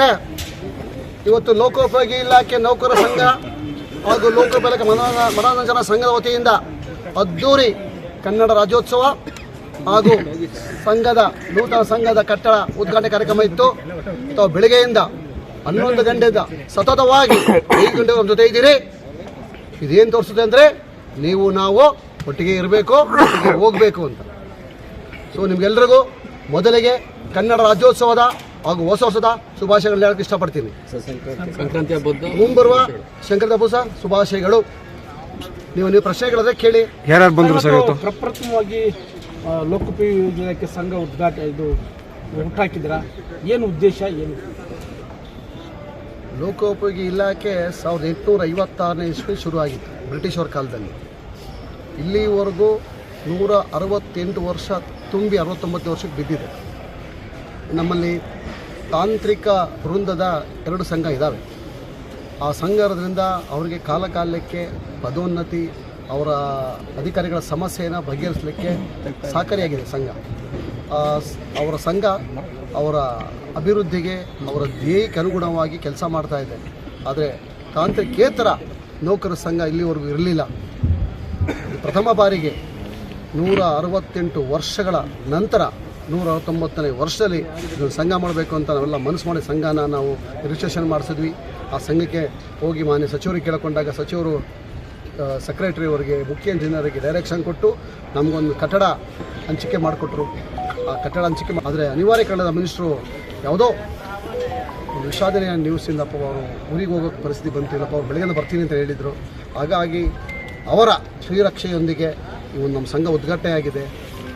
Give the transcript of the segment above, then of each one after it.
ಸ್ನೇಹಿತರೆ ಇವತ್ತು ಲೋಕೋಪಯೋಗಿ ಇಲಾಖೆ ನೌಕರ ಸಂಘ ಹಾಗೂ ಲೋಕೋಪಯೋಗಿ ಮನೋರ ಮನೋರಂಜನಾ ಸಂಘದ ವತಿಯಿಂದ ಅದ್ದೂರಿ ಕನ್ನಡ ರಾಜ್ಯೋತ್ಸವ ಹಾಗೂ ಸಂಘದ ನೂತನ ಸಂಘದ ಕಟ್ಟಡ ಉದ್ಘಾಟನೆ ಕಾರ್ಯಕ್ರಮ ಇತ್ತು. ತಾವು ಬೆಳಗ್ಗೆಯಿಂದ ಹನ್ನೊಂದು ಗಂಟೆಯಿಂದ ಸತತವಾಗಿ ಐದು ಗಂಟೆ ನಮ್ಮ ಜೊತೆ ಇದ್ದೀರಿ. ಇದೇನು ತೋರಿಸುತ್ತೆ ಅಂದರೆ ನೀವು ನಾವು ಒಟ್ಟಿಗೆ ಇರಬೇಕು ಹೋಗಬೇಕು ಅಂತ. ಸೊ ನಿಮಗೆಲ್ರಿಗೂ ಮೊದಲಿಗೆ ಕನ್ನಡ ರಾಜ್ಯೋತ್ಸವದ ಹಾಗೂ ಹೊಸ ವರ್ಷದ ಶುಭಾಶಯಗಳು ಹೇಳಕ್ಕೆ ಇಷ್ಟಪಡ್ತೀನಿ. ಸಂಕ್ರಾಂತಿ ಹಬ್ಬದ್ದು ಮುಂಬರುವ ಶಂಕರ ಶುಭಾಶಯಗಳು. ನೀವು ನೀವು ಪ್ರಶ್ನೆಗಳಿದ್ರೆ ಕೇಳಿ. ಯಾರ್ಯಾರು ಬಂದರು ಸರ್ ಇವತ್ತು? ಪ್ರಪ್ರಥಮವಾಗಿ ಲೋಕೋಪಯೋಗಿ ಇಲಾಖೆ ಸಂಘ ಉದ್ಘಾಟ ಇದು ಹುಟ್ಟಾಕಿದ್ರ ಏನು ಉದ್ದೇಶ ಏನು? ಲೋಕೋಪಯೋಗಿ ಇಲಾಖೆ ಸಾವಿರದ ಎಂಟುನೂರ ಐವತ್ತಾರನೇ ಇಸ್ವಿ ಶುರುವಾಗಿತ್ತು ಬ್ರಿಟಿಷರ ಕಾಲದಲ್ಲಿ. ಇಲ್ಲಿವರೆಗೂ ನೂರ ಅರವತ್ತೆಂಟು ವರ್ಷ ತುಂಬಿ ಅರವತ್ತೊಂಬತ್ತು ವರ್ಷಕ್ಕೆ ಬಿದ್ದಿದೆ. ನಮ್ಮಲ್ಲಿ ತಾಂತ್ರಿಕ ವೃಂದದ ಎರಡು ಸಂಘ ಇದ್ದಾವೆ ಆ ಸಂಘ ಇರೋದ್ರಿಂದ ಅವರಿಗೆ ಕಾಲಕಾಲಕ್ಕೆ ಪದೋನ್ನತಿ, ಅವರ ಅಧಿಕಾರಿಗಳ ಸಮಸ್ಯೆಯನ್ನು ಬಗೆಹರಿಸಲಿಕ್ಕೆ ಸಹಕಾರಿಯಾಗಿದೆ ಸಂಘ. ಅವರ ಸಂಘ ಅವರ ಅಭಿವೃದ್ಧಿಗೆ, ಅವರ ಧ್ಯೇಯಕ್ಕೆ ಅನುಗುಣವಾಗಿ ಕೆಲಸ ಮಾಡ್ತಾ ಇದೆ. ಆದರೆ ತಾಂತ್ರಿಕೇತರ ನೌಕರ ಸಂಘ ಇಲ್ಲಿವರೆಗೂ ಇರಲಿಲ್ಲ. ಪ್ರಥಮ ಬಾರಿಗೆ ನೂರ ಅರವತ್ತೆಂಟು ವರ್ಷಗಳ ನಂತರ ನೂರ ಹತ್ತೊಂಬತ್ತನೇ ವರ್ಷದಲ್ಲಿ ಸಂಘ ಮಾಡಬೇಕು ಅಂತ ನಾವೆಲ್ಲ ಮನಸ್ಸು ಮಾಡಿ ಸಂಘನ ನಾವು ರಿಜಿಸ್ಟ್ರೇಷನ್ ಮಾಡಿಸಿದ್ವಿ. ಆ ಸಂಘಕ್ಕೆ ಹೋಗಿ ಮಾನ್ಯ ಸಚಿವರಿಗೆ ಕೇಳಿಕೊಂಡಾಗ ಸಚಿವರು ಸೆಕ್ರೆಟರಿ ಅವರಿಗೆ, ಮುಖ್ಯ ಇಂಜಿನಿಯರಿಗೆ ಡೈರೆಕ್ಷನ್ ಕೊಟ್ಟು ನಮಗೊಂದು ಕಟ್ಟಡ ಹಂಚಿಕೆ ಮಾಡಿಕೊಟ್ರು. ಆ ಕಟ್ಟಡ ಹಂಚಿಕೆ ಆದರೆ ಅನಿವಾರ್ಯ ಕಾರಣದ ಮಿನಿಸ್ಟ್ರು ಯಾವುದೋ ವಿಷಾದನೆಯ ನ್ಯೂಸಿಂದ ಅಪ್ಪ ಅವರು ಊರಿಗೆ ಹೋಗೋ ಪರಿಸ್ಥಿತಿ ಬಂತಿಲ್ಲಪ್ಪ ಅವ್ರು ಬೆಳಗ್ಗೆ ಬರ್ತೀನಿ ಅಂತ ಹೇಳಿದರು. ಹಾಗಾಗಿ ಅವರ ಶ್ರೀರಕ್ಷೆಯೊಂದಿಗೆ ಈ ಒಂದು ನಮ್ಮ ಸಂಘ ಉದ್ಘಾಟನೆ ಆಗಿದೆ.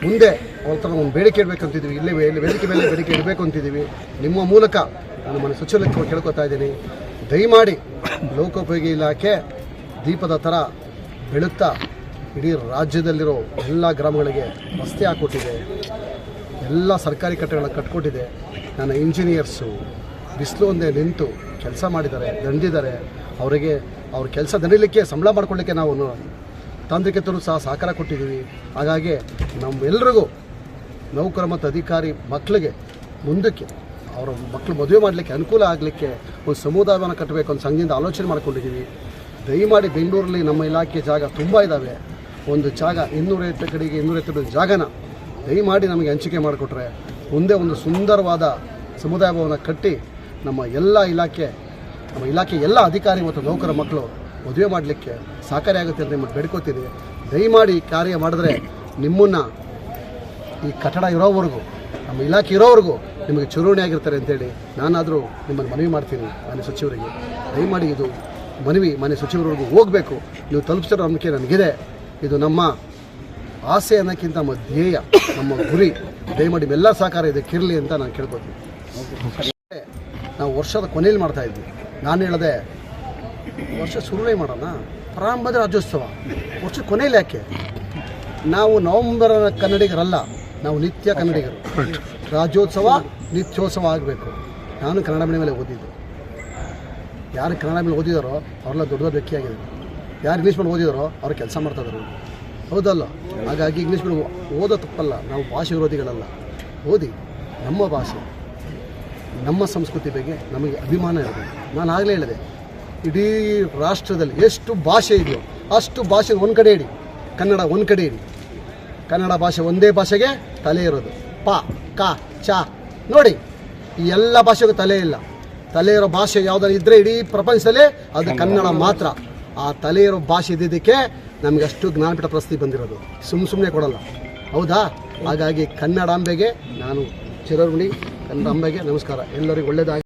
ಮುಂದೆ ಹತ್ರ ಒಂದು ಬೇಡಿಕೆ ಇಡಬೇಕಂತಿದ್ದೀವಿ. ಇಲ್ಲೇ ಇಲ್ಲಿ ವೇದಿಕೆ ಮೇಲೆ ಬೇಡಿಕೆ ಇಡಬೇಕು ಅಂತಿದ್ದೀವಿ. ನಿಮ್ಮ ಮೂಲಕ ನಾನು ಮನೆ ಸ್ವಚ್ಛಲಕ್ಕೆ ಕೇಳ್ಕೊತಾ ಇದ್ದೀನಿ. ದಯಮಾಡಿ ಲೋಕೋಪಯೋಗಿ ಇಲಾಖೆ ದೀಪದ ಥರ ಬೆಳುತ್ತಾ ಇಡೀ ರಾಜ್ಯದಲ್ಲಿರೋ ಎಲ್ಲ ಗ್ರಾಮಗಳಿಗೆ ರಸ್ತೆ ಹಾಕ್ಕೊಟ್ಟಿದೆ ಎಲ್ಲ ಸರ್ಕಾರಿ ಕಟ್ಟಡಗಳನ್ನ ಕಟ್ಕೊಟ್ಟಿದೆ. ನನ್ನ ಇಂಜಿನಿಯರ್ಸು ಬಿಸಿಲು ಒಂದೇ ನಿಂತು ಕೆಲಸ ಮಾಡಿದ್ದಾರೆ, ದಂಡಿದ್ದಾರೆ. ಅವರಿಗೆ ಅವ್ರ ಕೆಲಸ ದಂಡಿಲಿಕ್ಕೆ, ಸಂಬಳ ಮಾಡ್ಕೊಳ್ಳಿಕ್ಕೆ ನಾವು ತಾಂತ್ರಿಕತರು ಸಹ ಸಹಕಾರ ಕೊಟ್ಟಿದ್ದೀವಿ. ಹಾಗಾಗಿ ನಮ್ಮೆಲ್ರಿಗೂ ನೌಕರ ಮತ್ತು ಅಧಿಕಾರಿ ಮಕ್ಕಳಿಗೆ ಮುಂದಕ್ಕೆ ಅವರ ಮಕ್ಕಳು ಮದುವೆ ಮಾಡಲಿಕ್ಕೆ ಅನುಕೂಲ ಆಗಲಿಕ್ಕೆ ಒಂದು ಸಮುದಾಯವನ್ನು ಕಟ್ಟಬೇಕು ಅಂತ ಸಂಘದಿಂದ ಆಲೋಚನೆ ಮಾಡ್ಕೊಂಡಿದ್ದೀವಿ. ದಯಮಾಡಿ ಬೆಂಗಳೂರಲ್ಲಿ ನಮ್ಮ ಇಲಾಖೆ ಜಾಗ ತುಂಬ ಇದ್ದಾವೆ ಒಂದು ಜಾಗ ಇನ್ನೂರೈವತ್ತು ಕಡೆಗೆ ಇನ್ನೂರೈವತ್ತು ಜಾಗನ ದಯಮಾಡಿ ನಮಗೆ ಹಂಚಿಕೆ ಮಾಡಿಕೊಟ್ರೆ ಮುಂದೆ ಒಂದು ಸುಂದರವಾದ ಸಮುದಾಯ ಭವನ ಕಟ್ಟಿ ನಮ್ಮ ಎಲ್ಲ ಇಲಾಖೆ, ನಮ್ಮ ಇಲಾಖೆ ಎಲ್ಲ ಅಧಿಕಾರಿ ಮತ್ತು ನೌಕರ ಮಕ್ಕಳು ಮದುವೆ ಮಾಡಲಿಕ್ಕೆ ಸಹಕಾರಿಯಾಗುತ್ತೆ ಅಂತ ನಿಮ್ಮನ್ನು ಬೇಡ್ಕೋತೀನಿ. ದಯಮಾಡಿ ಕಾರ್ಯ ಮಾಡಿದ್ರೆ ನಿಮ್ಮನ್ನು ಈ ಕಟ್ಟಡ ಇರೋವರೆಗೂ, ನಮ್ಮ ಇಲಾಖೆ ಇರೋವರೆಗೂ ನಿಮಗೆ ಚುನಾವಣೆ ಆಗಿರ್ತಾರೆ ಅಂತೇಳಿ ನಾನಾದರೂ ನಿಮ್ಮನ್ನು ಮನವಿ ಮಾಡ್ತೀನಿ ಮಾನ್ಯ ಸಚಿವರಿಗೆ. ದಯಮಾಡಿ ಇದು ಮನವಿ ಮನೆ ಸಚಿವರವರೆಗೂ ಹೋಗಬೇಕು. ನೀವು ತಲುಪಿಸಿರೋ ನಂಬಿಕೆ ನನಗಿದೆ. ಇದು ನಮ್ಮ ಆಸೆ ಅನ್ನೋಕ್ಕಿಂತ ನಮ್ಮ ಧ್ಯೇಯ, ನಮ್ಮ ಗುರಿ. ದಯಮಾಡಿ ಎಲ್ಲ ಸಹಕಾರ ಇದಕ್ಕಿರಲಿ ಅಂತ ನಾನು ಕೇಳ್ಬೋದು ನಾವು ವರ್ಷದ ಕೊನೆಯಲ್ಲಿ ಮಾಡ್ತಾ ಇದ್ವಿ. ನಾನು ಹೇಳಿದೆ ವರ್ಷ ಶುರುವೇ ಮಾಡೋಣ ಪ್ರಾರಂಭದ ರಾಜ್ಯೋತ್ಸವ. ವರ್ಷ ಕೊನೆಯಲ್ಲಿ ಯಾಕೆ? ನಾವು ನವಂಬರ್ ಕನ್ನಡಿಗರಲ್ಲ. ನಾವು ನಿತ್ಯ ಕನ್ನಡಿಗರು. ರಾಜ್ಯೋತ್ಸವ ನಿತ್ಯೋತ್ಸವ ಆಗಬೇಕು. ನಾನು ಕನ್ನಡ ಮೇಲೆ ಓದಿದ್ದು. ಯಾರು ಕನ್ನಡ ಮೇಲೆ ಓದಿದಾರೋ ಅವರೆಲ್ಲ ದೊಡ್ಡ ದೊಡ್ಡ ವ್ಯಕ್ತಿಯಾಗಿದ್ದಾರೆ. ಯಾರು ಇಂಗ್ಲೀಷ್ ಮೇಲೆ ಓದಿದಾರೋ ಅವ್ರು ಕೆಲಸ ಮಾಡ್ತಾಯಿದ್ರು ಹೌದಲ್ಲ? ಹಾಗಾಗಿ ಇಂಗ್ಲೀಷ್ ಮೇಲೆ ಓದೋ ತಪ್ಪಲ್ಲ. ನಾವು ಭಾಷೆ ವಿರೋಧಿಗಳಲ್ಲ. ಓದಿ. ನಮ್ಮ ಭಾಷೆ. ನಮ್ಮ ಸಂಸ್ಕೃತಿ ಬಗ್ಗೆ ನಮಗೆ ಅಭಿಮಾನ ಇರಬೇಕು. ನಾನು ಆಗಲೇ ಹೇಳಿದೆ. ಇಡೀ ರಾಷ್ಟ್ರದಲ್ಲಿ ಎಷ್ಟು ಭಾಷೆ ಇದೆಯೋ ಅಷ್ಟು ಭಾಷೆ ಒಂದು ಕಡೆ ಇಡಿ. ಕನ್ನಡ ಒಂದು ಕಡೆ ಇಡಿ. ಕನ್ನಡ ಭಾಷೆ ಒಂದೇ ಭಾಷೆಗೆ ತಲೆ ಇರೋದು. ಪ ಕ ಚ. ನೋಡಿ ಈ ಎಲ್ಲ ಭಾಷೆಗೂ ತಲೆ ಇಲ್ಲ. ತಲೆ ಇರೋ ಭಾಷೆ ಯಾವುದಾದ್ರು ಇದ್ದರೆ ಇಡೀ ಪ್ರಪಂಚದಲ್ಲೇ ಅದು ಕನ್ನಡ. ಮಾತ್ರ. ಆ ತಲೆ ಇರೋ ಭಾಷೆ ಇದ್ದಿದ್ದಕ್ಕೆ ನಮಗೆ ಅಷ್ಟು ಜ್ಞಾನಪೀಠ ಪ್ರಶಸ್ತಿ ಬಂದಿರೋದು. ಸುಮ್ಮ ಸುಮ್ಮನೆ ಕೊಡಲ್ಲ. ಹೌದಾ? ಹಾಗಾಗಿ ಕನ್ನಡಾಂಬೆಗೆ ನಾನು ಚಿರಋಣಿ ಕನ್ನಡಾಂಬೆಗೆ ನಮಸ್ಕಾರ. ಎಲ್ಲರಿಗೂ ಒಳ್ಳೆಯದಾಗಿ